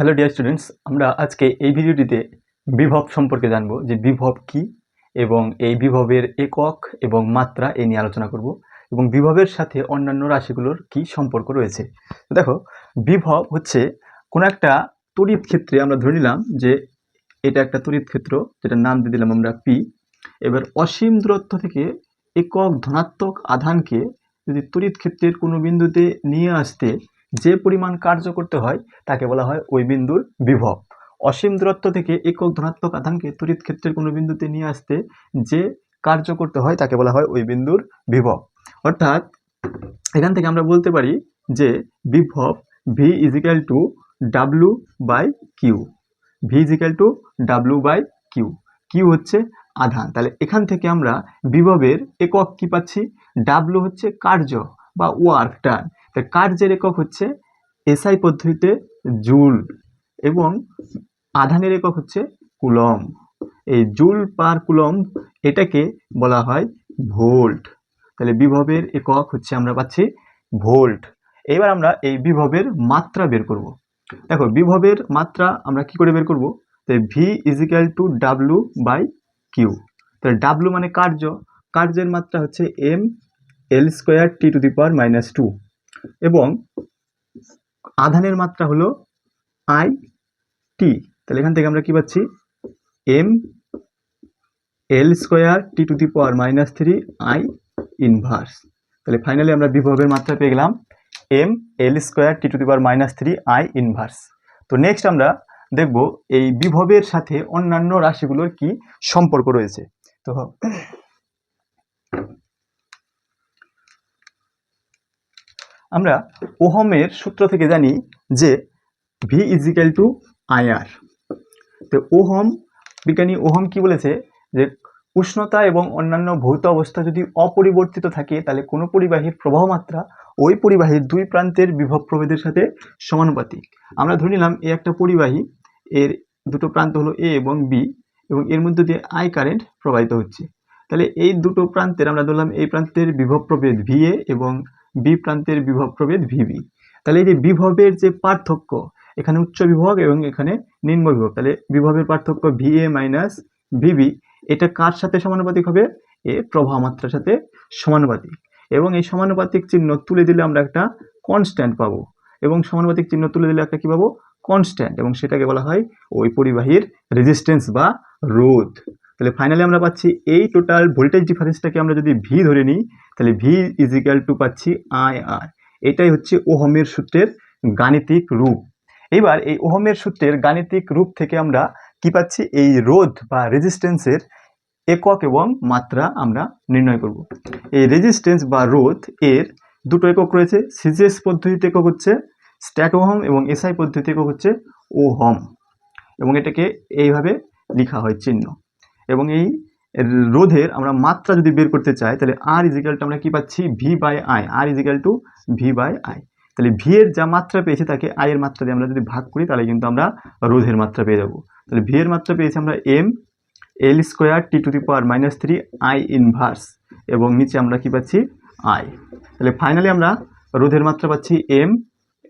Hello dear students আমরা আজকে এই ভিডিওটিতে বিভব সম্পর্কে জানব যে বিভব কি এবং এই বিভবের একক এবং মাত্রা এই নিয়ে আলোচনা করব এবং বিভবের সাথে অন্যান্য রাশিগুলোর কি সম্পর্ক রয়েছে। দেখো, বিভব হচ্ছে কোনো একটা তড়িৎ ক্ষেত্রে আমরা ধরে নিলাম যে এটা একটা তড়িৎ ক্ষেত্র, যেটার নাম দিয়ে দিলাম আমরা পি এবার অসীম দূরত্ব থেকে একক ধনাত্মক আধানকে যদি তড়িৎ ক্ষেত্রের কোনো বিন্দুতে নিয়ে আসতে যে পরিমাণ কার্য করতে হয়, তাকে বলা হয় ওই বিন্দুর বিভব। অসীম দূরত্ব থেকে একক ধনাত্মক আধানকে তড়িৎ ক্ষেত্রের কোনো বিন্দুতে নিয়ে আসতে যে কার্য করতে হয়, তাকে বলা হয় ওই বিন্দুর বিভব। অর্থাৎ, এখান থেকে আমরা বলতে পারি যে বিভব V is equal to W by Q V is equal to W by Q Q হচ্ছে আধান। তাহলে এখান থেকে আমরা বিভবের একক কি পাচ্ছি? ডাব্লু হচ্ছে কার্য বা ওয়ার্ক ডান তাই কার্যের একক হচ্ছে? এসআই পদ্ধতিতে জুল এবং আধানের একক হচ্ছে কুলম এই জুল পার কুলম এটাকে বলা হয় ভোল্ট। তাহলে বিভবের একক হচ্ছে আমরা পাচ্ছি ভোল্ট। এবার আমরা এই বিভবের মাত্রা বের করব। দেখো, বিভবের মাত্রা আমরা কি করে বের করব? তাই V is equal to W by Q তাহলে ডাব্লু মানে কার্য। কার্যের মাত্রা হচ্ছে M L square T to the power minus two এবং আধানের মাত্রা হলো আই টি তাহলে এখান থেকে আমরা কি পাচ্ছি? M L square T to the power minus three I inverse তাহলে ফাইনালি আমরা বিভবের মাত্রা পেয়ে গেলাম M L square T to the power minus three I inverse তো নেক্সট আমরা দেখব এই বিভবের সাথে অন্যান্য রাশিগুলোর কি সম্পর্ক রয়েছে। তো আমরা ওহমের সূত্র থেকে জানি যে V is equal to IR তো ওহম, বিজ্ঞানী ওহম কি বলেছে? যে উষ্ণতা এবং অন্যান্য ভৌত অবস্থা যদি অপরিবর্তিত থাকে, তাহলে কোনো পরিবাহীর প্রবাহ মাত্রা ওই পরিবাহীর দুই প্রান্তের বিভব প্রভেদের সাথে সমানুপাতিক। আমরা ধরে নিলাম এ একটা পরিবাহী, এর দুটো প্রান্ত হলো এ এবং বি এবং এর মধ্যে দিয়ে আই কারেন্ট প্রবাহিত হচ্ছে। তাহলে এই দুটো প্রান্তের আমরা ধরলাম এই প্রান্তের বিভব প্রভেদ ভিএ এবং বি প্রান্তের বিভব প্রভেদ ভিবি তাহলে এই যে বিভবের যে পার্থক্য, এখানে উচ্চ বিভব এবং এখানে নিম্ন বিভব, তাহলে বিভবের পার্থক্য ভি এ মাইনাস ভিবি, এটা কার সাথে সমানুপাতিক হবে? এ প্রবাহ মাত্রার সাথে সমানুপাতিক। এবং এই সমানুপাতিক চিহ্ন তুলে দিলে আমরা একটা কনস্ট্যান্ট পাবো। এবং সমানুপাতিক চিহ্ন তুলে দিলে একটা কি পাবো? কনস্ট্যান্ট এবং সেটাকে বলা হয় ওই পরিবাহীর রেজিস্ট্যান্স বা রোধ। তাহলে ফাইনালি আমরা পাচ্ছি এই টোটাল ভোল্টেজ ডিফারেন্সটাকে আমরা যদি ভি ধরে নিই তাহলে ভি ইজিক্যাল টু পাচ্ছি আই আর এটাই হচ্ছে ওহমের সূত্রের গাণিতিক রূপ। এবার এই ওহমের সূত্রের গাণিতিক রূপ থেকে আমরা কি পাচ্ছি? এই রোধ বা রেজিস্ট্যান্সের একক এবং মাত্রা আমরা নির্ণয় করব। এই রেজিস্ট্যান্স বা রোধ এর দুটো একক রয়েছে। সিজিএস পদ্ধতিতে একক হচ্ছে স্ট্যাট ওহম এবং এসআই পদ্ধতি একক হচ্ছে ওহম। এবং এটাকে এইভাবে লেখা হয় চিহ্ন। এবং এই রোধের আমরা মাত্রা যদি বের করতে চাই, তাহলে আর ইজিক্যালটা আমরা কি পাচ্ছি? V by I R is equal to V by I তাহলে ভি এর যা মাত্রা পেয়েছি তাকে আই এর মাত্রা দিয়ে আমরা যদি ভাগ করি, তাহলে কিন্তু আমরা রোধের মাত্রা পেয়ে যাব। তাহলে ভি এর মাত্রা পেয়েছি আমরা M L square T to the power minus three I inverse এবং নিচে আমরা কি পাচ্ছি? আই তাহলে ফাইনালি আমরা রোধের মাত্রা পাচ্ছি M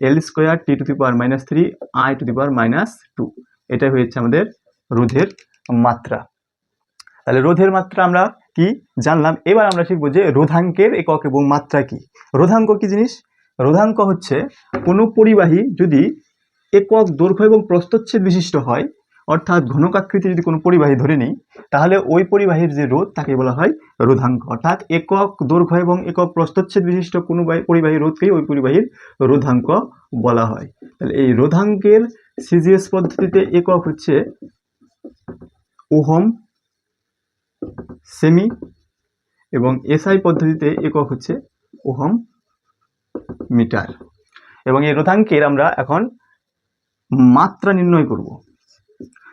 L square T to the power minus three I to the power minus two এটাই হয়েছে আমাদের রোধের মাত্রা। তাহলে রোধের মাত্রা আমরা কি জানলাম? এবার আমরা শিখব যে রোধাঙ্কের একক এবং মাত্রা কি। রোধাঙ্ক কি জিনিস? রোধাঙ্ক হচ্ছে কোনো পরিবাহী যদি একক দৈর্ঘ্য এবং প্রস্তচ্ছেদ বিশিষ্ট হয়, অর্থাৎ ঘনকাকৃতি যদি কোনো পরিবাহী ধরে নিই, তাহলে ওই পরিবাহীর যে রোধ, তাকে বলা হয় রোধাঙ্ক। অর্থাৎ একক দৈর্ঘ্য এবং একক প্রস্তচ্ছেদ বিশিষ্ট কোনো পরিবাহী রোধকেই ওই পরিবাহীর রোধাঙ্ক বলা হয়। তাহলে এই রোধাঙ্কের সিজিএস পদ্ধতিতে একক হচ্ছে ওহম সেমি এবং এসআই পদ্ধতিতে একক হচ্ছে ওহম মিটার। এবং এই রোধাঙ্কের আমরা এখন মাত্রা নির্ণয় করব।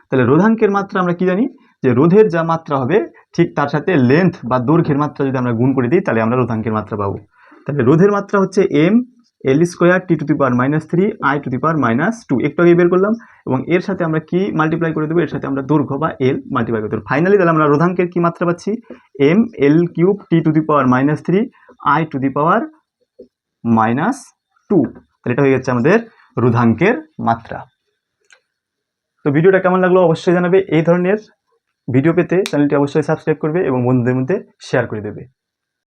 তাহলে রোধাঙ্কের মাত্রা আমরা কি জানি? যে রোধের যা মাত্রা হবে, ঠিক তার সাথে লেন্থ বা দৈর্ঘ্যের মাত্রা যদি আমরা গুণ করে দিই, তাহলে আমরা রোধাঙ্কের মাত্রা পাবো। তাহলে রোধের মাত্রা হচ্ছে M L square T to the power minus three I to the power minus two একটু আগে বের করলাম, এবং এর সাথে আমরা কি মাল্টিপ্লাই করে দেবো? এর সাথে আমরা দৈর্ঘ্য বা এল মাল্টিপ্লাই করে দেবো। ফাইনালি তাহলে আমরা রোধাঙ্কের কি মাত্রা পাচ্ছি? M L cube T to the power minus three I to the power minus two তাহলে এটা হয়ে যাচ্ছে আমাদের রোধাঙ্কের মাত্রা। তো ভিডিওটা কেমন লাগল অবশ্যই জানাবে। এই ধরনের ভিডিও পেতে চ্যানেলটি অবশ্যই সাবস্ক্রাইব করবে এবং বন্ধুদের মধ্যে শেয়ার করে দেবে।